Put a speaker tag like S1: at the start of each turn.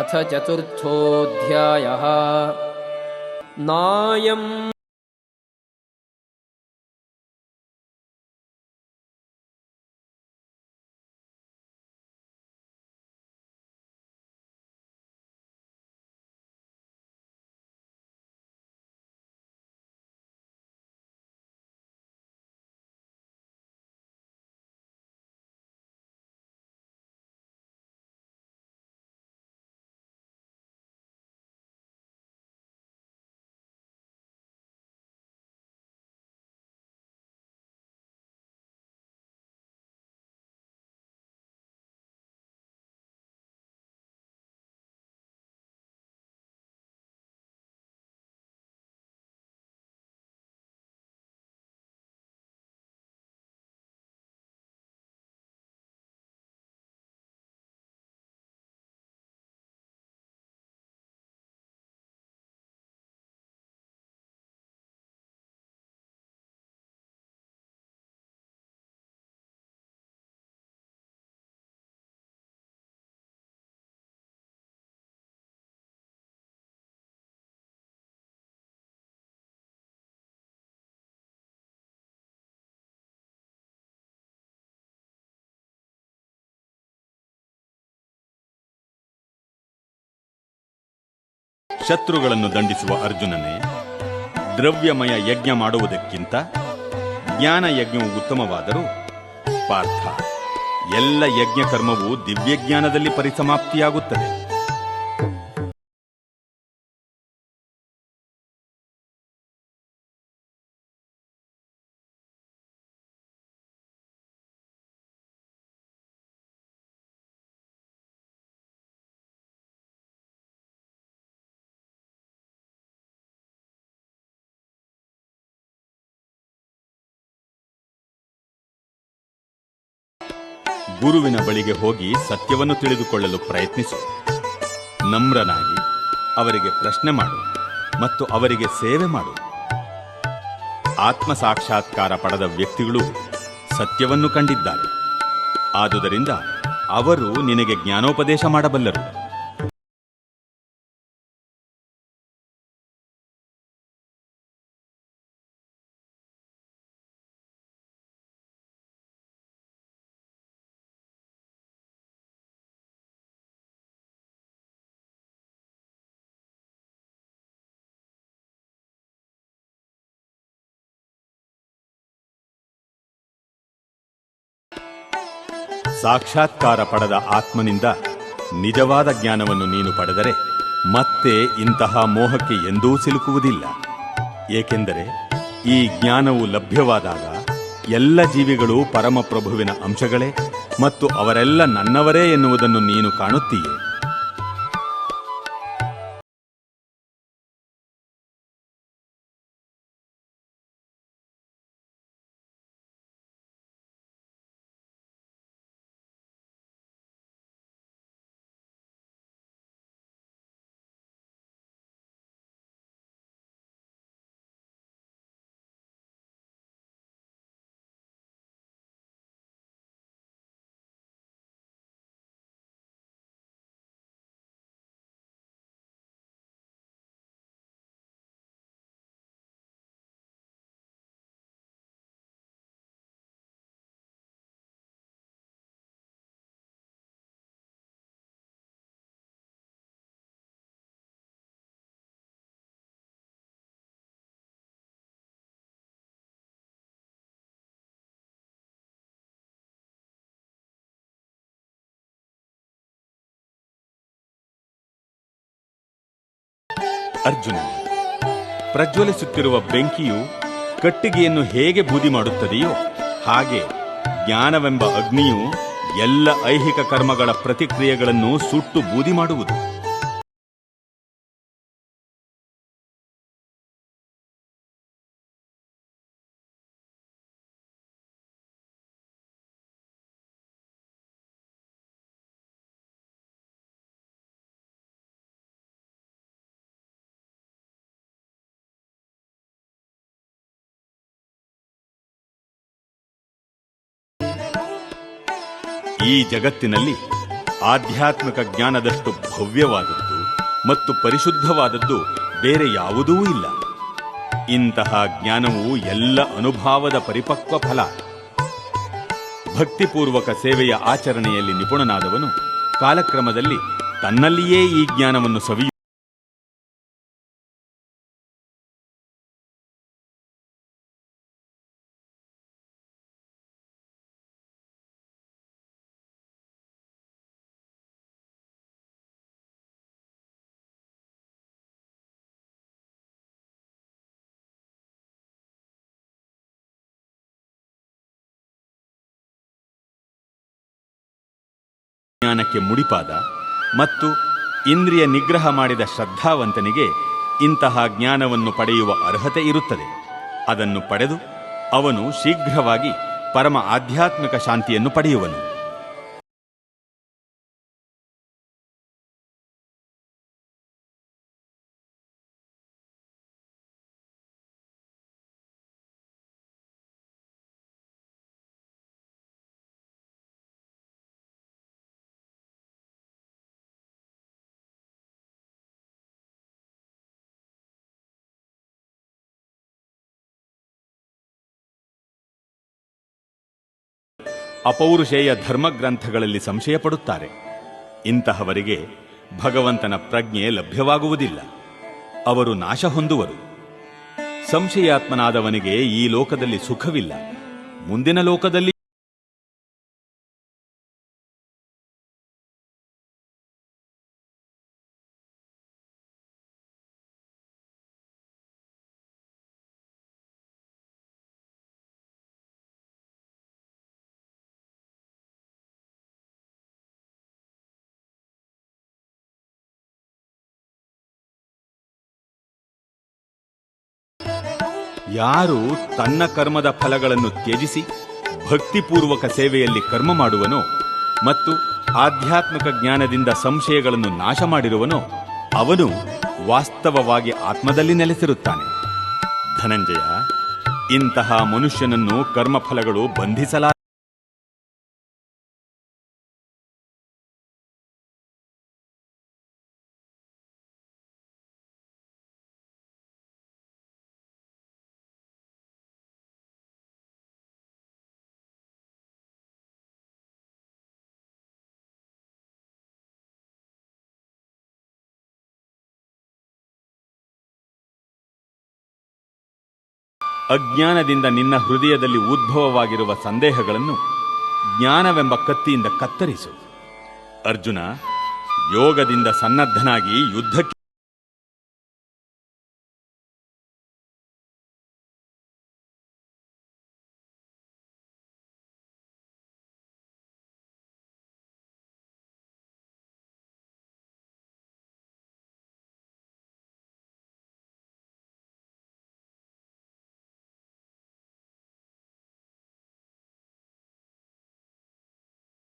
S1: अथ चतुर्थोऽध्यायः नायम्
S2: ಶತ್ರುಗಳನ್ನು ದಂಡಿಸುವ ಅರ್ಜುನನೇ, ದ್ರವ್ಯಮಯ ಯಜ್ಞ ಮಾಡುವುದಕ್ಕಿಂತ ಜ್ಞಾನ ಯಜ್ಞವು ಉತ್ತಮವಾದರೂ ಪಾರ್ಥ, ಎಲ್ಲ ಯಜ್ಞ ಕರ್ಮವು ದಿವ್ಯಜ್ಞಾನದಲ್ಲಿ ಪರಿಸಮಾಪ್ತಿಯಾಗುತ್ತದೆ. ಗುರುವಿನ ಬಳಿಗೆ ಹೋಗಿ ಸತ್ಯವನ್ನು ತಿಳಿದುಕೊಳ್ಳಲು ಪ್ರಯತ್ನಿಸು. ನಮ್ರನಾಗಿ ಅವರಿಗೆ ಪ್ರಶ್ನೆ ಮಾಡು ಮತ್ತು ಅವರಿಗೆ ಸೇವೆ ಮಾಡು. ಆತ್ಮ ಸಾಕ್ಷಾತ್ಕಾರ ಪಡೆದ ವ್ಯಕ್ತಿಗಳು ಸತ್ಯವನ್ನು ಕಂಡಿದ್ದಾರೆ. ಆದುದರಿಂದ ಅವರು ನಿನಗೆ ಜ್ಞಾನೋಪದೇಶ ಮಾಡಬಲ್ಲರು. ಸಾಕ್ಷಾತ್ಕಾರ ಪಡೆದ ಆತ್ಮನಿಂದ ನಿಜವಾದ ಜ್ಞಾನವನ್ನು ನೀನು ಪಡೆದರೆ ಮತ್ತೆ ಇಂತಹ ಮೋಹಕ್ಕೆ ಎಂದೂ ಸಿಲುಕುವುದಿಲ್ಲ. ಏಕೆಂದರೆ ಈ ಜ್ಞಾನವು ಲಭ್ಯವಾದಾಗ ಎಲ್ಲ ಜೀವಿಗಳು ಪರಮಪ್ರಭುವಿನ ಅಂಶಗಳೇ ಮತ್ತು ಅವರೆಲ್ಲ ನನ್ನವರೇ ಎನ್ನುವುದನ್ನು ನೀನು ಕಾಣುತ್ತೀಯೇ. ಅರ್ಜುನ, ಪ್ರಜ್ವಲಿಸುತ್ತಿರುವ ಬೆಂಕಿಯು ಕಟ್ಟಿಗೆಯನ್ನು ಹೇಗೆ ಬೂದಿ ಮಾಡುತ್ತದೆಯೋ ಹಾಗೆ ಜ್ಞಾನವೆಂಬ ಅಗ್ನಿಯು ಎಲ್ಲ ಐಹಿಕ ಕರ್ಮಗಳ ಪ್ರತಿಕ್ರಿಯೆಗಳನ್ನು ಸುಟ್ಟು ಬೂದಿ ಮಾಡುವುದು. ಈ ಜಗತ್ತಿನಲ್ಲಿ ಆಧ್ಯಾತ್ಮಿಕ ಜ್ಞಾನದಷ್ಟು ಭವ್ಯವಾದದ್ದು ಮತ್ತು ಪರಿಶುದ್ಧವಾದದ್ದು ಬೇರೆ ಯಾವುದೂ ಇಲ್ಲ. ಇಂತಹ ಜ್ಞಾನವು ಎಲ್ಲ ಅನುಭಾವದ ಪರಿಪಕ್ವ ಫಲ. ಭಕ್ತಿಪೂರ್ವಕ ಸೇವೆಯ ಆಚರಣೆಯಲ್ಲಿ ನಿಪುಣನಾದವನು ಕಾಲಕ್ರಮದಲ್ಲಿ ತನ್ನಲ್ಲಿಯೇ ಈ ಜ್ಞಾನವನ್ನು ಸವಿಯು ಜ್ಞಾನಕ್ಕೆ ಮುಡಿಪಾದ ಮತ್ತು ಇಂದ್ರಿಯ ನಿಗ್ರಹ ಮಾಡಿದ ಶ್ರದ್ಧಾವಂತನಿಗೆ ಇಂತಹ ಜ್ಞಾನವನ್ನು ಪಡೆಯುವ ಅರ್ಹತೆ ಇರುತ್ತದೆ. ಅದನ್ನು ಪಡೆದು ಅವನು ಶೀಘ್ರವಾಗಿ ಪರಮ ಆಧ್ಯಾತ್ಮಿಕ ಶಾಂತಿಯನ್ನು ಪಡೆಯುವನು. ಅಪೌರುಷೇಯ ಧರ್ಮಗ್ರಂಥಗಳಲ್ಲಿ ಸಂಶಯ ಪಡುತ್ತಾರೆ ಇಂತಹವರಿಗೆ ಭಗವಂತನ ಪ್ರಜ್ಞೆ ಲಭ್ಯವಾಗುವುದಿಲ್ಲ. ಅವರು ನಾಶ ಹೊಂದುವರು. ಸಂಶಯಾತ್ಮನಾದವನಿಗೆ ಈ ಲೋಕದಲ್ಲಿ ಸುಖವಿಲ್ಲ. ಮುಂದಿನ ಲೋಕದಲ್ಲಿ ಯಾರು ತನ್ನ ಕರ್ಮದ ಫಲಗಳನ್ನು ತ್ಯಜಿಸಿ ಭಕ್ತಿಪೂರ್ವಕ ಸೇವೆಯಲ್ಲಿ ಕರ್ಮ ಮಾಡುವನೋ ಮತ್ತು ಆಧ್ಯಾತ್ಮಿಕ ಜ್ಞಾನದಿಂದ ಸಂಶಯಗಳನ್ನು ನಾಶ ಮಾಡಿರುವನೋ ಅವನು ವಾಸ್ತವವಾಗಿ ಆತ್ಮದಲ್ಲಿ ನೆಲೆಸಿರುತ್ತಾನೆ. ಧನಂಜಯ, ಇಂತಹ ಮನುಷ್ಯನನ್ನು ಕರ್ಮಫಲಗಳು ಬಂಧಿಸಲಾ ಅಜ್ಞಾನದಿಂದ ನಿನ್ನ ಹೃದಯದಲ್ಲಿ ಉದ್ಭವವಾಗಿರುವ ಸಂದೇಹಗಳನ್ನು ಜ್ಞಾನವೆಂಬ ಕತ್ತಿಯಿಂದ ಕತ್ತರಿಸು. ಅರ್ಜುನ ಯೋಗದಿಂದ ಸನ್ನದ್ಧನಾಗಿ ಯುದ್ಧಕ್ಕೆ